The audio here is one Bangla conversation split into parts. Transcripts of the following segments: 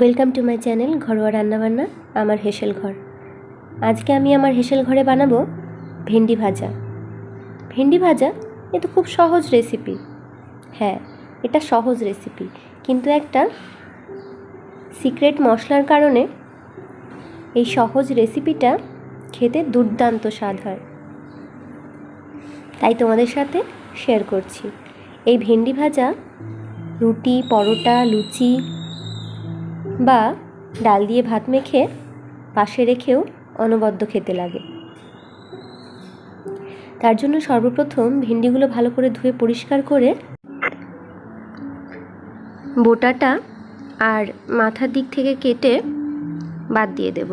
Welcome to my channel ঘরোয়া রান্নাবান্না, আমার হেসেল ঘর। আজকে আমি আমার হেসেল ঘরে বানাবো ভেন্ডি ভাজা। ভেন্ডি ভাজা, এ তো খুব সহজ রেসিপি হ্যাঁ এটা সহজ রেসিপি কিন্তু একটা সিক্রেট মশলার কারণে এই সহজ রেসিপিটা খেতে দুর্দান্ত স্বাদ হয়। তাই তোমাদের সাথে শেয়ার করছি। এই ভেন্ডি ভাজা, রুটি, পরোটা, লুচি বা ডাল দিয়ে ভাত মেখে পাশে রেখেও অনবদ্য খেতে লাগে। তার জন্য সর্বপ্রথম ভিন্ডিগুলো ভালো করে ধুয়ে পরিষ্কার করে বোটাটা আর মাথার দিক থেকে কেটে বাদ দিয়ে দেব।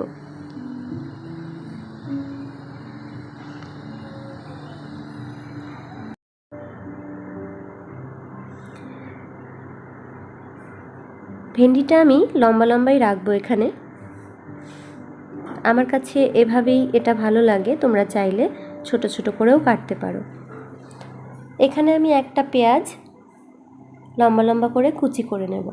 ভেন্ডিটা আমি লম্বা লম্বাই রাখব এখানে। আমার কাছে এভাবেই এটা ভালো লাগে, তোমরা চাইলে ছোট ছোট করেও কাটতে পারো। এখানে আমি একটা পেঁয়াজ লম্বা লম্বা করে কুচি করে নেব।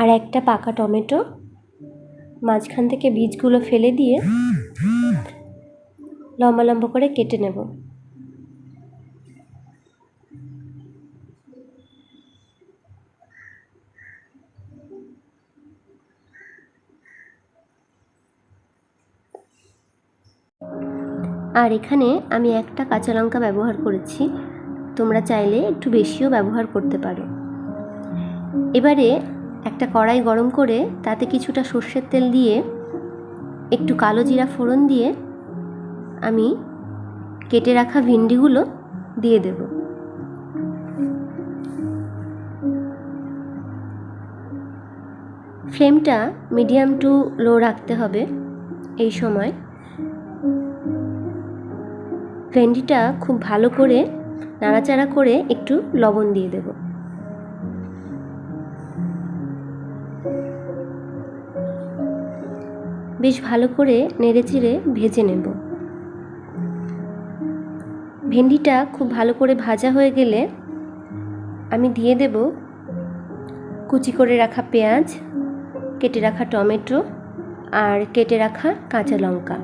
আর একটা পাকা টমেটো, মাঝখান থেকে বীজগুলো ফেলে দিয়ে লম্বা লম্বা করে কেটে নেব। আর এখানে আমি একটা কাঁচা লঙ্কা ব্যবহার করেছি। তোমরা চাইলে একটু বেশিও ব্যবহার করতে পারো। এবারে একটা কড়াই গরম করে তাতে কিছুটা সর্ষের তেল দিয়ে একটু কালো জিরা ফোড়ন দিয়ে আমি কেটে রাখা ভিন্ডিগুলো দিয়ে দেব। ফ্লেমটা মিডিয়াম টু লো রাখতে হবে এই সময়। ভেন্ডিটা খুব ভালো করে নাড়াচাড়া করে একটু লবণ দিয়ে দেবো। বেশ ভালো করে নেড়েচেড়ে ভেজে নেব। ভেন্ডিটা খুব ভালো করে ভাজা হয়ে গেলে আমি দিয়ে দেব কুচি করে রাখা পেঁয়াজ, কেটে রাখা টমেটো আর কেটে রাখা কাঁচা লঙ্কা।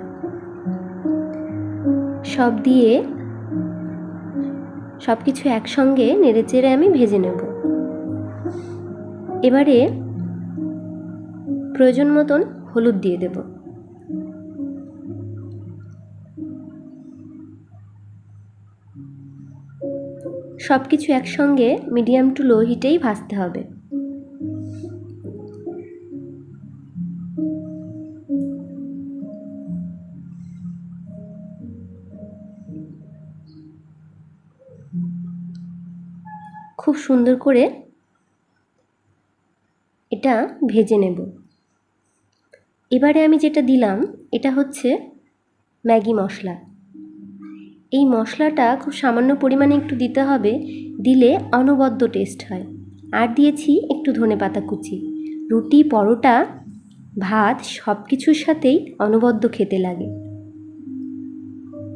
সব দিয়ে সব কিছু একসঙ্গে নেড়েচেড়ে আমি ভেজে নেব। এবারে প্রয়োজন মতন হলুদ দিয়ে দেব। সব কিছু একসঙ্গে মিডিয়াম টু লো হিটেই ভাজতে হবে। খুব সুন্দর করে এটা ভেজে নেব। এবারে আমি যেটা দিলাম, এটা হচ্ছে ম্যাগি মশলা। এই মশলাটা খুব সামান্য পরিমাণে একটু দিতে হবে, দিলে অনবদ্য টেস্ট হয়। আর দিয়েছি একটু ধনে পাতা কুচি। রুটি, পরোটা, ভাত সব কিছুর সাথেই অনবদ্য খেতে লাগে।